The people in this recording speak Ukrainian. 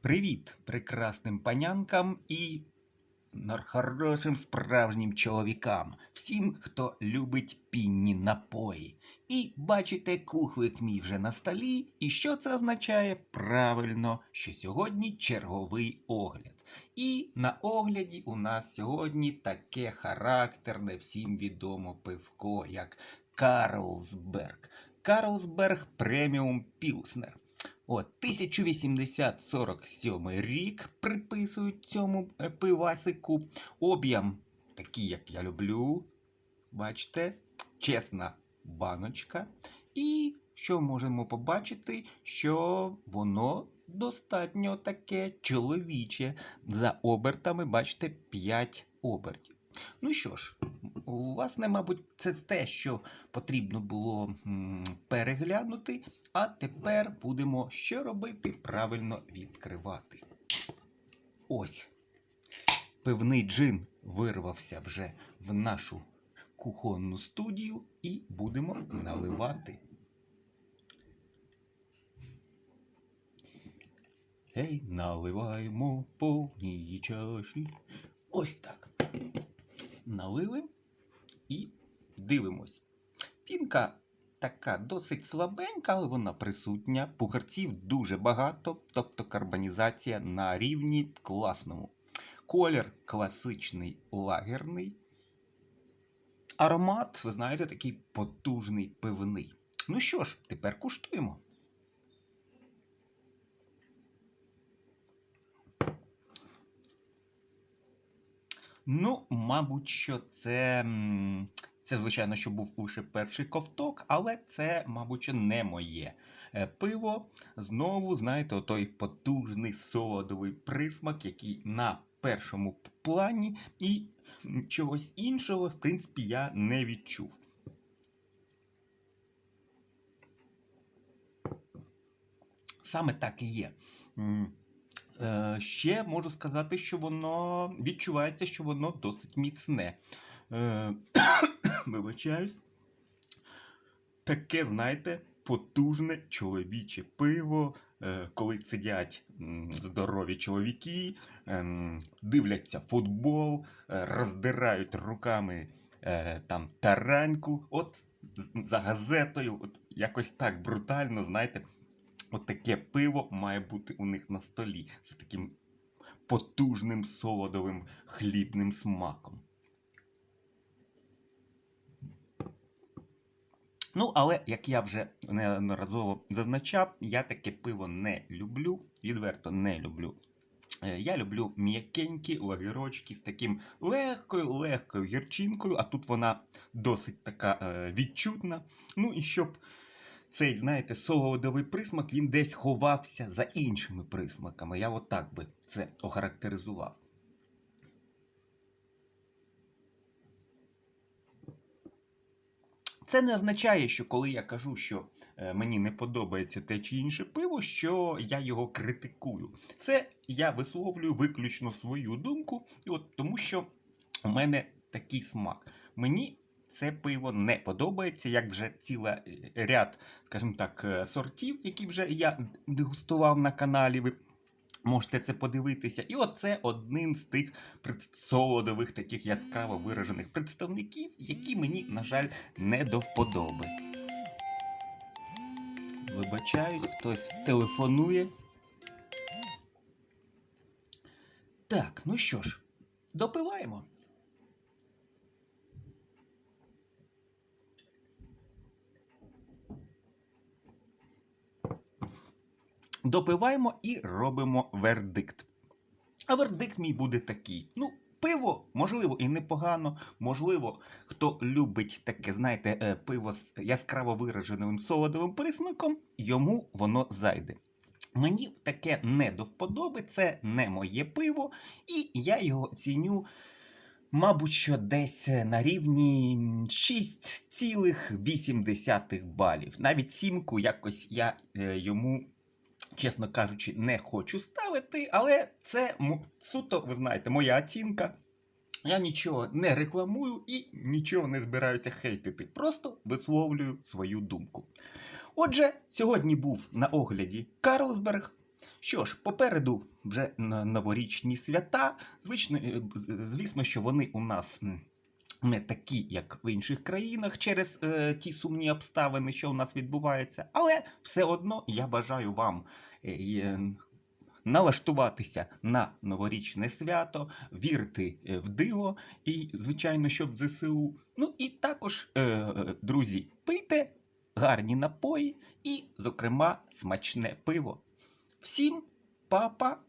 Привіт прекрасним панянкам і хорошим справжнім чоловікам, всім, хто любить пінні напої. І бачите, кухлик мій вже на столі. І що це означає? Правильно, що сьогодні черговий огляд. І на огляді у нас сьогодні таке характерне всім відомо пивко, як Карлсберг. Карлсберг преміум Пілснер. От 1847 рік приписують цьому е, пивасику. Об'єм такий, як я люблю. Бачите, чесна баночка. І що можемо побачити, що воно достатньо таке чоловіче. За обертами, бачите, 5 обертів. Ну що ж, у вас, не, мабуть, це те, що потрібно було переглянути. А тепер будемо що робити? Правильно відкривати. Ось. Пивний джин вирвався вже в нашу кухонну студію і будемо наливати. Гей, наливаємо повні чаші. Ось так. Налили і дивимось. Пінка така досить слабенька, але вона присутня. Пугарців дуже багато, тобто карбонізація на рівні класному. Колір класичний лагерний. Аромат, ви знаєте, такий потужний пивний. Ну що ж, тепер куштуємо. Ну, мабуть, що це. Це, звичайно, що був лише перший ковток, але це, мабуть, не моє Е, пиво. Знову, знаєте, отой потужний солодовий присмак, який на першому плані, і чогось іншого, в принципі, я не відчув. Саме так і є. Е, Ще можу сказати, що воно відчувається, що воно досить міцне. Е, Вибачаюсь. Таке, знаєте, потужне чоловіче пиво, е, коли сидять здорові чоловіки, ем, дивляться футбол, роздирають руками там тараньку, от за газетою, от якось так брутально, знаєте, от таке пиво має бути у них на столі з таким потужним солодовим хлібним смаком. Ну, але як я вже неодноразово зазначав, я таке пиво не люблю, відверто не люблю. Е, Я люблю м'якенькі лагерочки з таким легкою, легкою гірчинкою, а тут вона досить така е, відчутна. Ну і щоб цей, знаєте, солодовий присмак він десь ховався за іншими присмаками. Я отак би це охарактеризував. Це не означає, що коли я кажу, що е, мені не подобається те чи інше пиво, що я його критикую. Це я висловлюю виключно свою думку, і от тому що у мене такий смак. Мені це пиво не подобається, як вже ціла е, ряд, скажімо так, е, сортів, які вже я дегустував на каналі. Ви можете це подивитися. І оце один з тих солодових, таких яскраво виражених представників, які мені, на жаль, не до вподоби. Вибачаюсь, хтось телефонує. Так, ну що ж, допиваємо. Допиваємо і робимо вердикт. А вердикт мій буде такий. Ну, пиво, можливо, і непогано. Можливо, хто любить таке, знаєте, е, пиво з яскраво вираженим солодовим присмаком, йому воно зайде. Мені таке не до вподоби, це не моє пиво, і я його ціню, мабуть, що десь на рівні 6,8 балів. Навіть сімку якось я е, йому чесно кажучи, не хочу ставити, але це суто, ви знаєте, моя оцінка. Я нічого не рекламую і нічого не збираюся хейтити. Просто висловлюю свою думку. Отже, сьогодні був на огляді Карлсберг. Що ж, попереду вже новорічні свята. Звично, е, звісно, що вони у нас не такі, як в інших країнах, через е, ті сумні обставини, що у нас відбуваються. Але все одно я бажаю вам е, е, налаштуватися на новорічне свято, вірити е, в диво і, звичайно, щоб ЗСУ. Ну і також, е, друзі, пийте гарні напої і, зокрема, смачне пиво. Всім па-па!